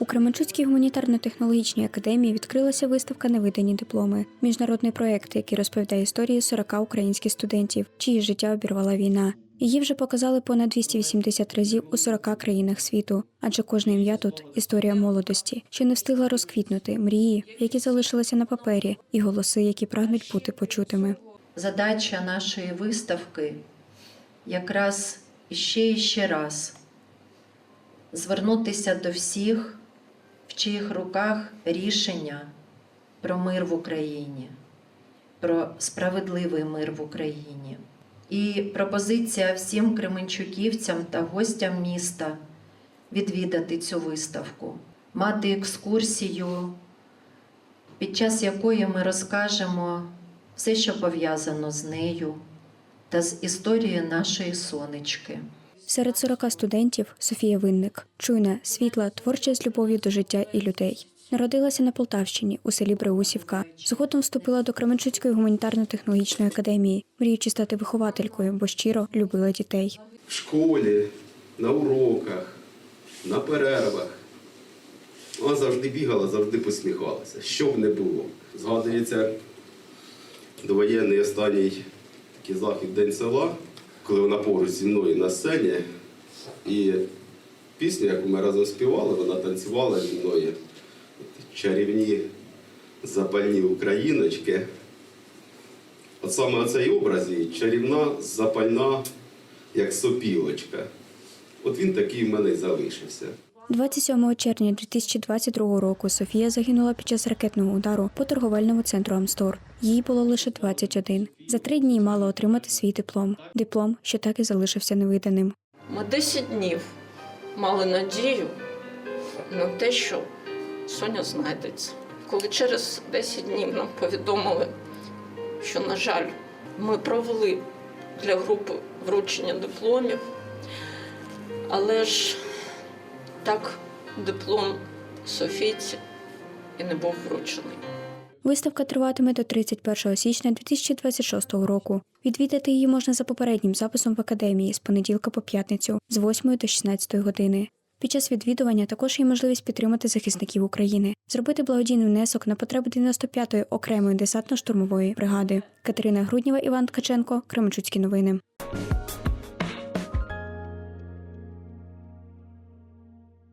У Кременчуцькій гуманітарно-технологічній академії відкрилася виставка Невидані дипломи, міжнародний проєкт, який розповідає історії 40 українських студентів, чиї життя обірвала війна. Її вже показали понад 280 разів у 40 країнах світу, адже кожне ім'я тут історія молодості, що не встигла розквітнути, мрії, які залишилися на папері, і голоси, які прагнуть бути почутими. Задача нашої виставки якраз іще і ще раз звернутися до всіх, чиїх руках рішення про мир в Україні, про справедливий мир в Україні. І пропозиція всім кременчуківцям та гостям міста відвідати цю виставку, мати екскурсію, під час якої ми розкажемо все, що пов'язано з нею та з історією нашої сонечки. Серед 40 студентів Софія Винник, чуйна, світла, творча з любов'ю до життя і людей. Народилася на Полтавщині у селі Бреусівка. Згодом вступила до Кременчуцької гуманітарно-технологічної академії, мріючи стати вихователькою, бо щиро любила дітей. в школі, на уроках, на перервах. Вона завжди бігала, завжди посміхалася. Що б не було. Згадується довоєнний останній такий захід День села, коли вона поруч зі мною на сцені. І пісню, яку ми разом співали, вона танцювала зі мною. Чарівні запальні україночки. От саме оцей образ її чарівна, запальна, як сопілочка. От він такий в мене й залишився. 27 червня 2022 року Софія загинула під час ракетного удару по торговельному центру Амстор. Їй було лише 21. За три дні мала отримати свій диплом. Диплом, що так і залишився невиданим. Ми 10 днів мали надію на те, що Соня знайдеться. Коли через 10 днів нам повідомили, що, на жаль, ми провели для групи вручення дипломів, але ж так диплом Софійці і не був вручений. Виставка триватиме до 31 січня 2026 року. Відвідати її можна за попереднім записом в академії з понеділка по п'ятницю з 8 до 16 години. Під час відвідування також є можливість підтримати захисників України, зробити благодійний внесок на потреби 95-ї окремої десантно-штурмової бригади. Катерина Грудніва, Іван Ткаченко, Кременчуцькі новини.